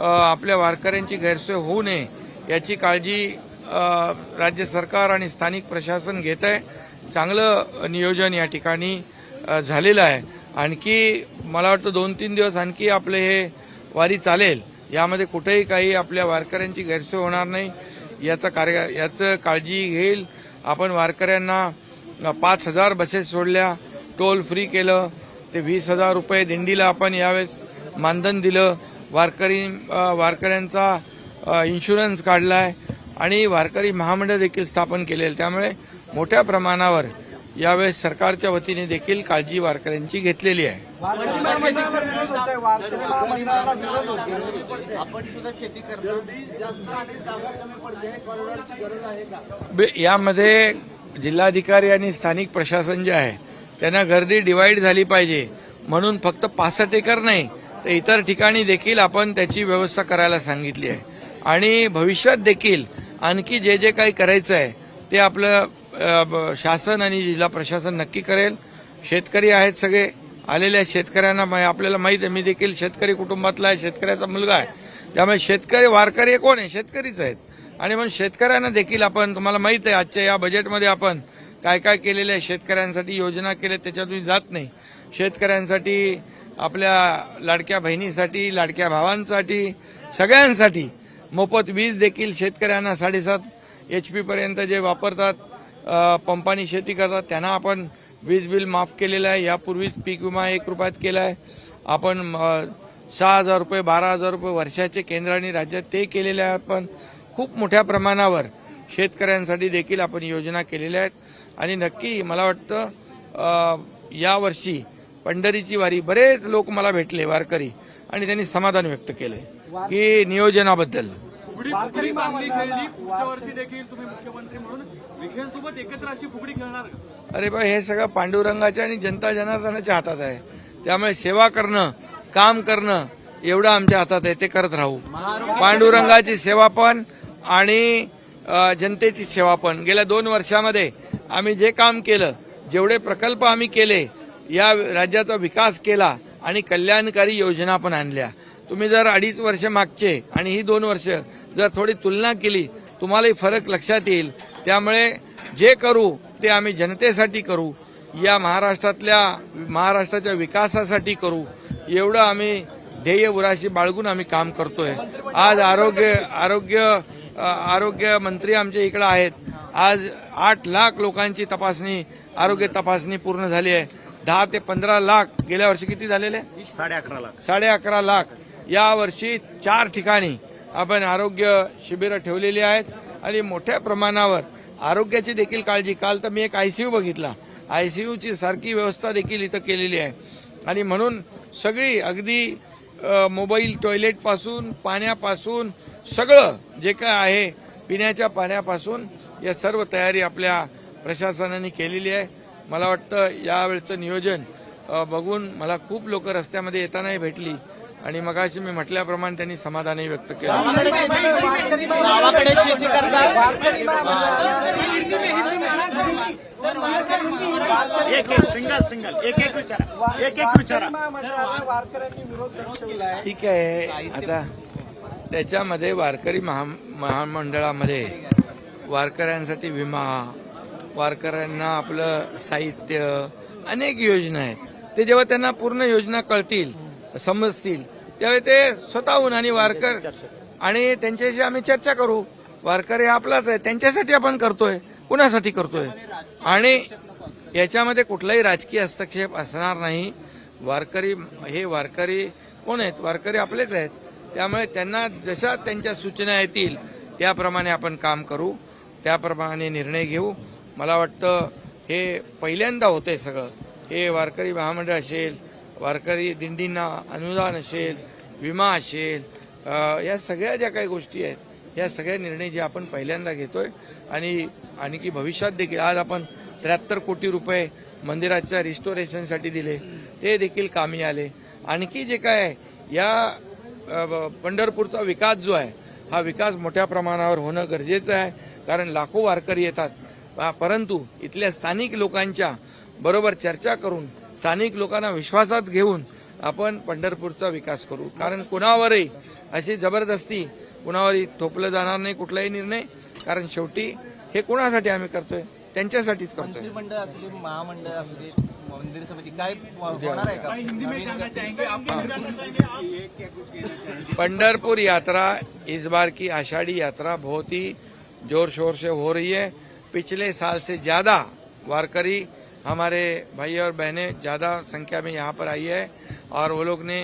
आपल्या वारकऱ्यांची गैरसोय होऊ नये याची काळजी राज्य सरकार आणि स्थानिक प्रशासन घेत आहे. चांगलं नियोजन या ठिकाणी झालेलं आहे. आणखी मला वाटतं दोन तीन दिवस आणखी आपले हे वारी चालेल. यामध्ये कुठेही काही आपल्या वारकऱ्यांची गैरसोय होणार नाही. याचा कार्य याचं काळजी घेईल. आपण वारकऱ्यांना पाच हजार बसेस सोडल्या टोल फ्री केलं ते वीस हजार रुपये दिंडीला आपण यावेळेस मानधन दिलं. वारकरी वारकऱ्यांचा इन्शुरन्स काढला आहे आणि वारकरी महामंडळ देखील स्थापन केलेलं. त्यामुळे मोठ्या प्रमाणावर यावेळेस सरकारच्या वतीने देखील काळजी वारकऱ्यांची घेतलेली आहे. बे- यामध्ये जिल्हाधिकारी आणि स्थानिक प्रशासन जे आहे त्यांना गर्दी डिवाईड झाली पाहिजे. म्हणून फक्त पासष्ट एकर नाही तर इतर ठिकाणी देखील आपण त्याची व्यवस्था करायला सांगितली आहे. आणि भविष्यात देखील आणखी जे जे काही करायचं आहे ते आपलं ब- शासन आणि जिल्हा प्रशासन नक्की करेल. शेतकरी आहेत सगळे आलेल्या शेतकऱ्यांना मा- आपल्याला माहीत आहे मी देखील शेतकरी कुटुंबातला आहे शेतकऱ्याचा मुलगा आहे. त्यामुळे शेतकरी वारकरी कोण आहे? शेतकरीच आहेत. आणि म्हणून शेतकऱ्यांना देखील आपण तुम्हाला माहीत आहे आजच्या या बजेटमध्ये आपण काय काय केलेलं आहे शेतकऱ्यांसाठी योजना केल्या त्याच्यातून जात नाही. शेतकऱ्यांसाठी आपल्या लाडक्या बहिणीसाठी लाडक्या भावांसाठी सगळ्यांसाठी मोफत वीज देखील शेतकऱ्यांना साडेसात एच पीपर्यंत जे वापरतात पंपानी शेती करतात त्यांना आपण वीज बिल माफ केलेलं आहे. यापूर्वीच पीक विमा एक रुपयात केला आहे आपण सहा हजार रुपये बारा हजार रुपये वर्षाचे केंद्र आणि राज्यात ते केलेले आहे आपण खूप मोठ्या प्रमाणावर शेतकऱ्यांसाठी देखील आपण योजना केलेल्या आहेत. आणि नक्की मला वाटतं यावर्षी पंढरीची वारी बरेच लोक मला भेटले वारकरी. आणि त्यांनी समाधान व्यक्त केलंय. की नियोजनाबद्दल. फुगडी फुगडी चांगली खेळली पुढच्या वर्षी देखील तुम्ही मुख्यमंत्री म्हणून विखेंसोबत एकत्र अशी फुगडी खेळणार का? अरे बा हे सगळं पांडुरंगाच्या आणि जनता जनार्दनाच्या हातात आहे. त्यामुळे सेवा करणं काम करणं एवढं आमच्या हातात आहे ते करत राहू. पांडुरंगाची सेवा पण आणि जनतेची सेवा पण. गेल्या दोन वर्षामध्ये आम्ही जे काम केलं जेवढे प्रकल्प आम्ही केले या राज्याचा विकास केला आणि कल्याणकारी योजना पण आणल्या. तुम्ही जर अडीच वर्ष मागचे आणि ही दोन वर्ष जर थोडी तुलना केली तुम्हालाही फरक लक्षात येईल. त्यामुळे जे करू ते आम्ही जनतेसाठी करू. या महाराष्ट्रातल्या महाराष्ट्राच्या विकासासाठी करू. एवढं आम्ही ध्येय उराशी बाळगून आम्ही काम करतोय. आज आरोग्य आरोग्य आरोग्य मंत्री आमच्या इकडे आहेत. आज आठ लाख लोकांची तपासणी आरोग्य तपासणी पूर्ण झाली आहे. दहा ते पंधरा लाख गेल्या वर्षी किती झालेले? साडे अकरा लाख. साडे अकरा लाख. या वर्षी चार ठिकाणी आपण आरोग्य शिबिरं ठेवलेली आहेत आणि मोठ्या प्रमाणावर आरोग्याची देखील काळजी. काल तर मी एक आयसीयू बघितला. आयसीयूची सारखी व्यवस्था देखील इथं केलेली आहे. आणि म्हणून सगळी अगदी मोबाईल टॉयलेटपासून पाण्यापासून सगळं जे काय आहे पिण्याच्या पाण्यापासून या सर्व तयारी आपल्या प्रशासनाने केलेली आहे. मला वाटतं यावेळचं नियोजन बघून मला खूप लोक रस्त्यामध्ये येतानाही भेटली आणि मगाशी मी म्हटल्याप्रमाणे त्यांनी समाधानही व्यक्त केलं. एक एक सिंगल सिंगल. एक एक विचारा. एक एक विचारा. ठीक आहे. आता त्याच्यामध्ये वारकरी महा महामंडळामध्ये वारकऱ्यांसाठी विमा वारकऱ्यांना आपलं साहित्य अनेक योजना आहेत. ते जेव्हा त्यांना पूर्ण योजना कळतील समजतील त्यावेळी ते स्वतःहून आणि वारकर आणि त्यांच्याशी आम्ही चर्चा करू. वारकरी आपलाच आहे त्यांच्यासाठी आपण करतोय कुणासाठी करतोय? आणि याच्यामध्ये कुठलाही राजकीय हस्तक्षेप असणार नाही. वारकरी हे वारकरी कोण आहेत? वारकरी आपलेच आहेत. त्यामुळे त्यांना जशा त्यांच्या सूचना येतील त्याप्रमाणे आपण काम करू. त्याप्रमाणे निर्णय घेऊ. मला वाटतं हे पहिल्यांदा होतंय सगळं. हे वारकरी महामंडळ असेल वारकरी दिंडींना अनुदान असेल विमा असेल या सगळ्या ज्या काही गोष्टी आहेत या सगळ्या निर्णय जे आपण पहिल्यांदा घेतोय आणि आणखी भविष्यात देखील आज आपण त्र्याहत्तर कोटी रुपये मंदिराच्या रिस्टोरेशनसाठी दिले ते देखील कामी आले. आणखी जे काय या पंढरपूरचा विकास जो आहे हा विकास मोठ्या प्रमाणावर होणं गरजेचं आहे कारण लाखो वारकरी येतात. परंतु इथल्या स्थानिक लोकांच्या बरोबर चर्चा करून स्थानिक लोकांना विश्वासात घेऊन आपण पंढरपूरचा विकास करू. कारण कुणावरही अशी जबरदस्ती कुणावर थोपलं जाणार नाही कुठलाही निर्णय. कारण शेवटी हे कुणासाठी आम्ही करतोय? त्यांच्यासाठीच करतोय. असू दे महामंडळ असू दे मंदिर समिती काय होणार आहे का? यात्रा इस बार की आषाढ़ी यात्रा बहुत ही जोर शोर से हो रही है। पिछले साल से ज़्यादा वारकरी हमारे भाई और बहनें ज़्यादा संख्या में यहाँ पर आई है और वो लोग ने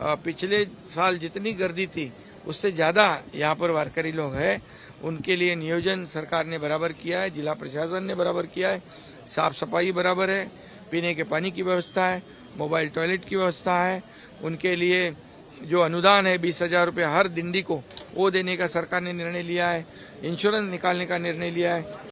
पिछले साल जितनी गर्दी थी, उससे ज़्यादा यहाँ पर वारकरी लोग हैं। उनके लिए नियोजन सरकार ने बराबर किया है, जिला प्रशासन ने बराबर किया है, साफ़ सफ़ाई बराबर है, पीने के पानी की व्यवस्था है, मोबाइल टॉयलेट की व्यवस्था है। उनके लिए जो अनुदान है, बीस हज़ार रुपये हर दिंडी को वो देने का सरकार ने निर्णय लिया है, इंश्योरेंस निकालने का निर्णय लिया है।